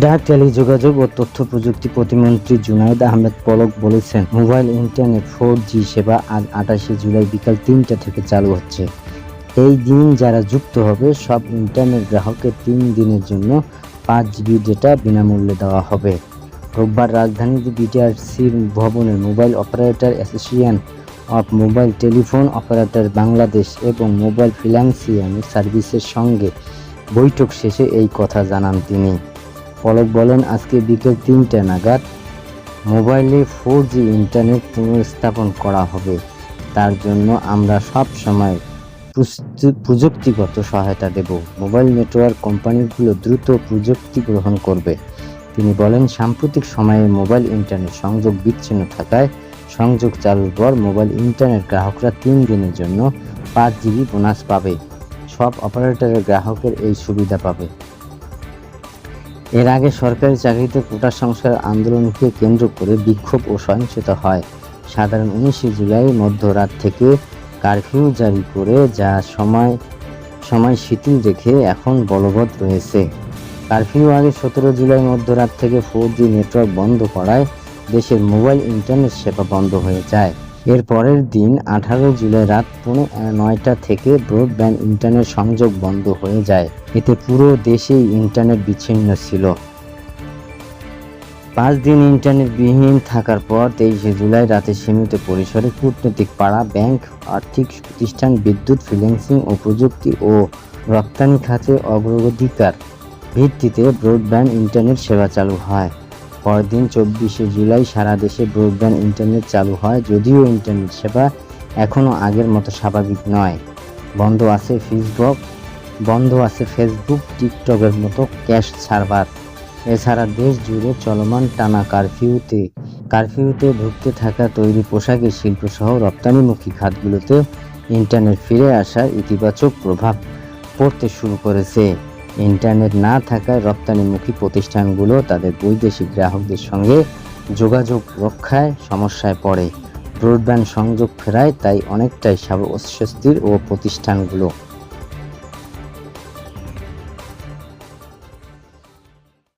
ডাক, টেলিযোগাযোগ ও তথ্য প্রযুক্তি প্রতিমন্ত্রী জুনাইদ আহমেদ পলক বলেছেন, মোবাইল, ইন্টারনেট, ফোর জি সেবা আজ আঠাশে জুলাই বিকাল তিনটা থেকে চালু হচ্ছে। এই দিন যারা যুক্ত হবে, সব ইন্টারনেট গ্রাহকের তিন দিনের জন্য পাঁচ জিবি ডেটা বিনামূল্যে দেওয়া হবে। রোববার রাজধানীর বিটিআরসির ভবনের mobile operator association of mobile telephone operator Bangladesh এবং মোবাইল ফিনান্সিয়াল সার্ভিসের সঙ্গে বৈঠক শেষে এই কথা জানান তিনি। পলক বলেন, আজকে বিকেল তিনটে নাগাদ মোবাইলে ফোর জি ইন্টারনেট পুনঃস্থাপন করা হবে। তার জন্য আমরা সব সময় প্রযুক্তিগত সহায়তা দেব। মোবাইল নেটওয়ার্ক কোম্পানিগুলো দ্রুত প্রযুক্তি গ্রহণ করবে। তিনি বলেন, সাম্প্রতিক সময়ে মোবাইল ইন্টারনেট সংযোগ বিচ্ছিন্ন থাকায় সংযোগ চালুর পর মোবাইল ইন্টারনেট গ্রাহকরা তিন দিনের জন্য পাঁচ জিবি বোনাস পাবে। সব অপারেটরের গ্রাহকের এই সুবিধা পাবে। এর আগে সরকারি চাকরিতে কোটা সংস্কার আন্দোলনকে কেন্দ্র করে বিক্ষোভ ও সহিংসতা হয়। সাধারণ উনিশে জুলাই মধ্যরাত থেকে কারফিউ জারি করে যা সময় সময় শিথিল রেখে এখন বলবৎ রয়েছে। কারফিউ আগে সতেরো জুলাই মধ্যরাত থেকে ফোর জি নেটওয়ার্ক বন্ধ করায় দেশের মোবাইল ইন্টারনেট সেবা বন্ধ হয়ে যায়। এর পরের দিন আঠারো জুলাই রাত পৌনে নয়টা থেকে ব্রডব্যান্ড ইন্টারনেট সংযোগ বন্ধ হয়ে যায়। এতে পুরো দেশেই ইন্টারনেট বিচ্ছিন্ন ছিল। পাঁচ দিন ইন্টারনেট বিহীন থাকার পর তেইশে জুলাই রাতে সীমিত পরিসরে কূটনৈতিক পাড়া, ব্যাংক, আর্থিক প্রতিষ্ঠান, বিদ্যুৎ ফিন্যান্সিং ও প্রযুক্তি ও রপ্তানি খাতে অগ্রাধিকার ভিত্তিতে ব্রডব্যান্ড ইন্টারনেট সেবা চালু হয়। পরদিন চব্বিশে জুলাই সারা দেশে ব্রডব্যান্ড ইন্টারনেট চালু হয়, যদিও ইন্টারনেট সেবা এখনও আগের মতো স্বাভাবিক নয়। বন্ধ আছে ফেসবুক বন্ধ আছে ফেসবুক টিকটকের মতো ক্যাশ সার্ভার এছাড়া দেশ জুড়ে চলমান টানা কারফিউতে কারফিউতে ঢুকতে থাকা তৈরি পোশাকের শিল্পসহ রপ্তানিমুখী খাতগুলোতে ইন্টারনেট ফিরে আসার ইতিবাচক প্রভাব পড়তে শুরু করেছে। ইন্টারনেট না থাকায় রপ্তানিমুখী প্রতিষ্ঠানগুলো তাদের বৈদেশিক গ্রাহকদের সঙ্গে যোগাযোগ রক্ষায় সমস্যায় পড়ে। ব্রডব্যান্ড সংযোগ ফেরায়, তাই অনেকটাই স্বস্তির ও প্রতিষ্ঠানগুলো।